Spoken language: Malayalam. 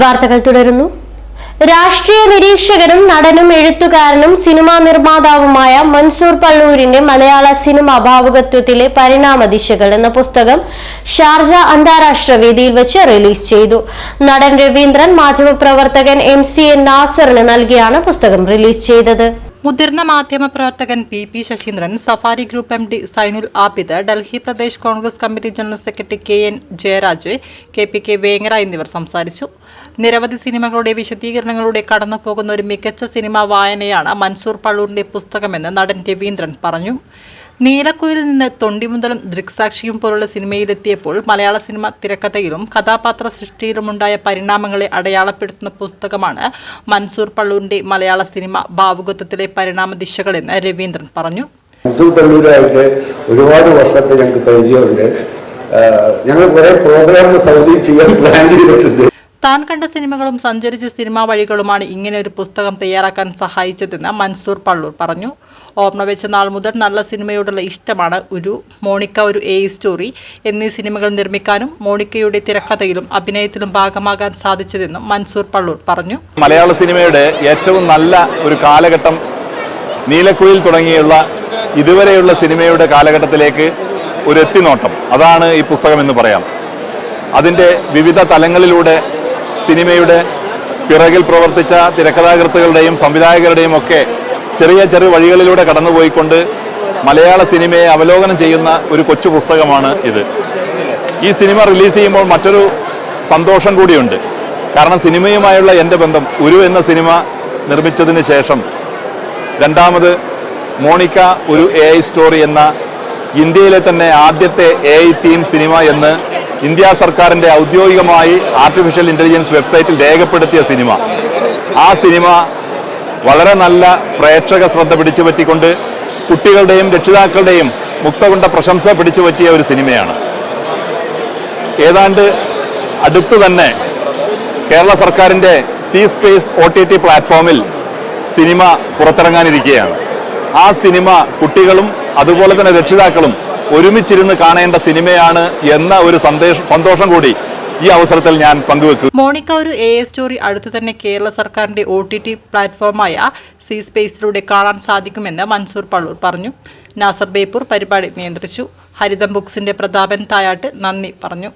വാർത്തകൾ തുടരുന്നു. രാഷ്ട്രീയ നിരീക്ഷകനും നടനും എഴുത്തുകാരനും സിനിമാ നിർമ്മാതാവുമായ മൻസൂർ പള്ളൂരിന്റെ മലയാള സിനിമ ഭാവുകത്വത്തിലെ പരിണാമ ദിശകൾ എന്ന പുസ്തകം ഷാർജ അന്താരാഷ്ട്ര വേദിയിൽ വെച്ച് റിലീസ് ചെയ്തു. നടൻ രവീന്ദ്രൻ മാധ്യമപ്രവർത്തകൻ എം സി എൻ നാസറിന് നൽകിയാണ് പുസ്തകം റിലീസ് ചെയ്തത്. മുതിർന്ന മാധ്യമപ്രവർത്തകൻ P P Sasindran Safari group M D Zainul Abid Delhi Pradesh Congress committee general secretary K N Jayaraj K P K Vengara എന്നിവർ സംസാരിച്ചു. നിരവധി സിനിമകളുടെ വിശദീകരണങ്ങളുടെ കടന്നുപോകുന്ന ഒരു മികച്ച സിനിമാ വായനയാണ് മൻസൂർ പള്ളൂരിന്റെ പുസ്തകമെന്ന് നടൻ രവീന്ദ്രൻ പറഞ്ഞു. നീലക്കുയിൽ നിന്ന് തൊണ്ടിമുതലും ദൃക്സാക്ഷിയും പോലുള്ള സിനിമയിലെത്തിയപ്പോൾ മലയാള സിനിമ തിരക്കഥയിലും കഥാപാത്ര സൃഷ്ടിയിലുമുണ്ടായ പരിണാമങ്ങളെ അടയാളപ്പെടുത്തുന്ന പുസ്തകമാണ് മൻസൂർ പള്ളൂരിന്റെ മലയാള സിനിമ ഭാവുകത്വത്തിലെ പരിണാമ ദിശകളെന്ന് രവീന്ദ്രൻ പറഞ്ഞു. മൻസൂർ പള്ളൂരായിട്ട് ഒരുപാട് വർഷത്തെ ഞങ്ങൾക്ക് പരിചയമുണ്ട്. ഞങ്ങൾ കുറെ പ്രോഗ്രാം സൗദി ചെയ്യാൻ പ്ലാൻ ചെയ്തിട്ടുണ്ട്. താൻ കണ്ട സിനിമകളും സഞ്ചരിച്ച സിനിമാ വഴികളുമാണ് ഇങ്ങനെ ഒരു പുസ്തകം തയ്യാറാക്കാൻ സഹായിച്ചതെന്ന് മൻസൂർ പള്ളൂർ പറഞ്ഞു. ഓർമ്മ വെച്ച നാൾ മുതൽ നല്ല സിനിമയോടുള്ള ഇഷ്ടമാണ് ഒരു മോണിക്ക ഒരു എ സ്റ്റോറി എന്നീ സിനിമകൾ നിർമ്മിക്കാനും മോണിക്കയുടെ തിരക്കഥയിലും അഭിനയത്തിലും ഭാഗമാകാൻ സാധിച്ചതെന്നും മൻസൂർ പള്ളൂർ പറഞ്ഞു. മലയാള സിനിമയുടെ ഏറ്റവും നല്ല ഒരു കാലഘട്ടം നീലക്കുയിൽ തുടങ്ങിയുള്ള ഇതുവരെയുള്ള സിനിമയുടെ കാലഘട്ടത്തിലേക്ക് ഒരു എത്തിനോട്ടം. അതാണ് ഈ പുസ്തകം എന്ന് പറയാം. അതിന്റെ വിവിധ തലങ്ങളിലൂടെ സിനിമയുടെ പിറകിൽ പ്രവർത്തിച്ച തിരക്കഥാകൃത്തുകളുടെയും സംവിധായകരുടെയും ഒക്കെ ചെറിയ ചെറിയ വഴികളിലൂടെ കടന്നുപോയിക്കൊണ്ട് മലയാള സിനിമയെ അവലോകനം ചെയ്യുന്ന ഒരു കൊച്ചു പുസ്തകമാണ് ഇത്. ഈ സിനിമ റിലീസ് ചെയ്യുമ്പോൾ മറ്റൊരു സന്തോഷം കൂടിയുണ്ട്. കാരണം സിനിമയുമായുള്ള എന്റെ ബന്ധം ഉരു എന്ന സിനിമ നിർമ്മിച്ചതിന് ശേഷം രണ്ടാമത് മോണിക്ക ഒരു എ സ്റ്റോറി എന്ന ഇന്ത്യയിലെ തന്നെ ആദ്യത്തെ എ ഐ തീം സിനിമ എന്ന് ഇന്ത്യ സർക്കാരിന്റെ ഔദ്യോഗികമായി ആർട്ടിഫിഷ്യൽ ഇന്റലിജൻസ് വെബ്സൈറ്റിൽ രേഖപ്പെടുത്തിയ സിനിമ. ആ സിനിമ വളരെ നല്ല പ്രേക്ഷക ശ്രദ്ധ പിടിച്ചു പറ്റിക്കൊണ്ട് കുട്ടികളുടെയും രക്ഷിതാക്കളുടെയും മുക്തകൊണ്ട പ്രശംസ പിടിച്ചു പറ്റിയ ഒരു സിനിമയാണ്. ഏതാണ്ട് അടുത്തു തന്നെ കേരള സർക്കാരിന്റെ C space O T T പ്ലാറ്റ്ഫോമിൽ സിനിമ പുറത്തിറങ്ങാനിരിക്കുകയാണ്. ആ സിനിമ കുട്ടികളും അതുപോലെ തന്നെ രക്ഷിതാക്കളും ഒരുമിച്ചിരുന്ന് കാണേണ്ട സിനിമയാണ് എന്ന ഒരു സന്ദേശം സന്തോഷം കൂടി ഈ അവസരത്തിൽ ഞാൻ പങ്കുവെക്കും മോണിക്ക ഒരു എ എ സ്റ്റോറി അടുത്തു തന്നെ കേരള സർക്കാരിന്റെ ഒ ടി ടി പ്ലാറ്റ്ഫോമായ സി സ്പേസിലൂടെ കാണാൻ സാധിക്കുമെന്ന് മൻസൂർ പള്ളൂർ പറഞ്ഞു. നാസർ ബേപ്പൂർ പരിപാടി നിയന്ത്രിച്ചു. ഹരിതം ബുക്സിന്റെ പ്രതാപൻ തായാട്ട് നന്ദി പറഞ്ഞു.